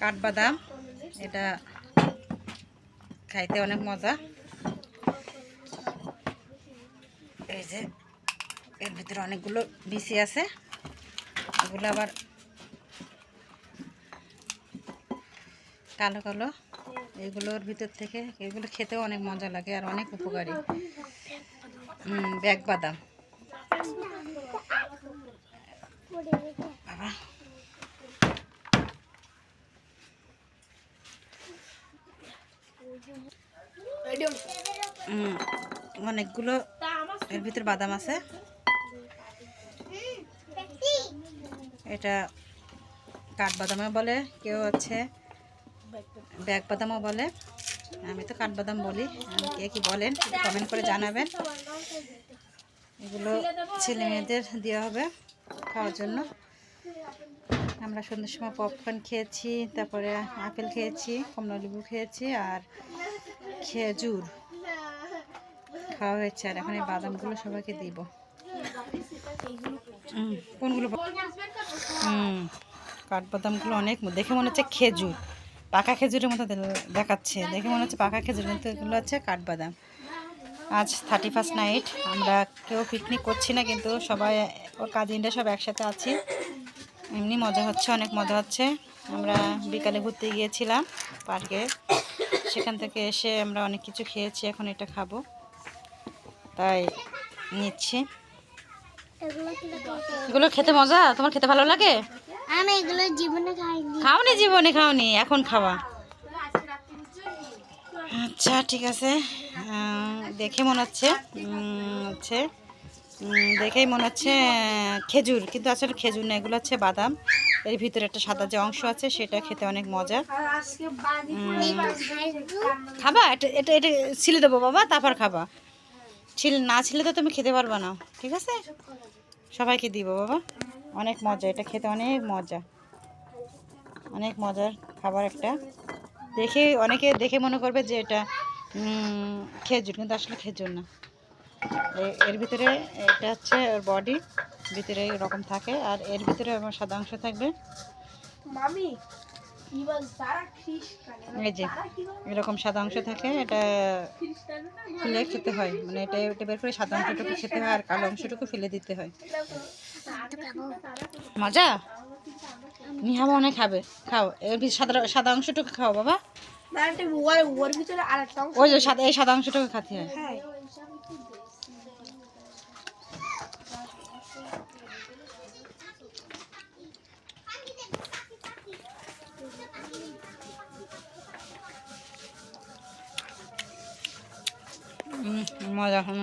কাঠবাদাম, এটা খাইতে অনেক মজা। এই যে, এর ভিতরে অনেকগুলো বিচি আছে। এগুলো আবার কালো কালো। এগুলোর ভিতর থেকে, এগুলো খেতেও অনেক মজা লাগে আর অনেক উপকারী। ব্যাগ বাদাম। বাবা। অনেকগুলো এর ভিতর বাদাম আছে। এটা কাঠবাদামও বলে, কেউ হচ্ছে ব্যাগ বাদামও বলে। আমি তো কাঠবাদাম বলি কে কি বলেন কমেন্ট করে জানাবেন। এগুলো ছেলে মেয়েদের দেওয়া হবে খাওয়ার জন্য। আমরা সন্ধ্যের সময় পপকর্ন খেয়েছি, তারপরে আপেল খেয়েছি, কমলা লেবু খেয়েছি আর খেজুর খাওয়া হয়েছে। আর এখন এই বাদামগুলো সবাইকে দিব। কোনগুলো হুম কাঠবাদামগুলো অনেক দেখে মনে হচ্ছে খেজুর। পাকা খেজুরের মতো দেখাচ্ছে। দেখে মনে হচ্ছে পাকা খেজুর কিন্তু এগুলো হচ্ছে কাঠবাদাম। আজ থার্টি ফার্স্ট নাইট আমরা কেউ পিকনিক করছি না, কিন্তু সবাই, ওর কাজিনরা সব একসাথে আছি। এমনি মজা হচ্ছে অনেক মজা হচ্ছে। আমরা বিকালে ঘুরতে গিয়েছিলাম পার্কে। সেখান থেকে এসে আমরা অনেক কিছু খেয়েছি এখন এটা খাব। তাই নিচ্ছি। এগুলো খেতে মজা? তোমার খেতে ভালো লাগে? আমি এগুলো জীবনে খাইনি। খাওনি জীবনে খাওনি। এখন খাওয়া। আচ্ছা ঠিক আছে। দেখে মনে হচ্ছে হচ্ছে। দেখেই মনে হচ্ছে, খেজুর, কিন্তু আসলে খেজুর না, এগুলো হচ্ছে বাদাম। এর ভিতরে একটা সাদা যে অংশ আছে, সেটা খেতে অনেক মজা। খাবা? এটা এটা এটা ছিলে দেবো বাবা, তারপর খাবা। ছিল, না ছিলে তো তুমি খেতে পারবা না, ঠিক আছে? সবাইকে দিব বাবা। অনেক মজা, এটা খেতে অনেক মজা। অনেক মজার খাবার একটা। দেখে অনেকে, দেখে মনে করবে যে এটা খেজুর, কিন্তু আসলে খেজুর না। এর ভিতরে এটা হচ্ছে ওর বডি ভিতরে এরকম থাকে আর এর ভিতরে আমার সাদা অংশ থাকবে। মামি এই যে এরকম সাদা অংশ থাকে এটা খুলে খেতে হয়। মানে এটা এটা বের করে সাদা অংশটুকু খেতে হয় আর কালো অংশটুকু ফেলে দিতে হয়। মজা? নিহামা অনেক খাবে। খাও এর সাদা সাদা অংশটুকু খাও বাবা। ওই যে সাদা এই সাদা অংশটুকু খাতে হয়। মজা হুম।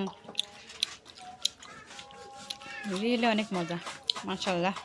রিলে অনেক মজা মাশাল্লাহ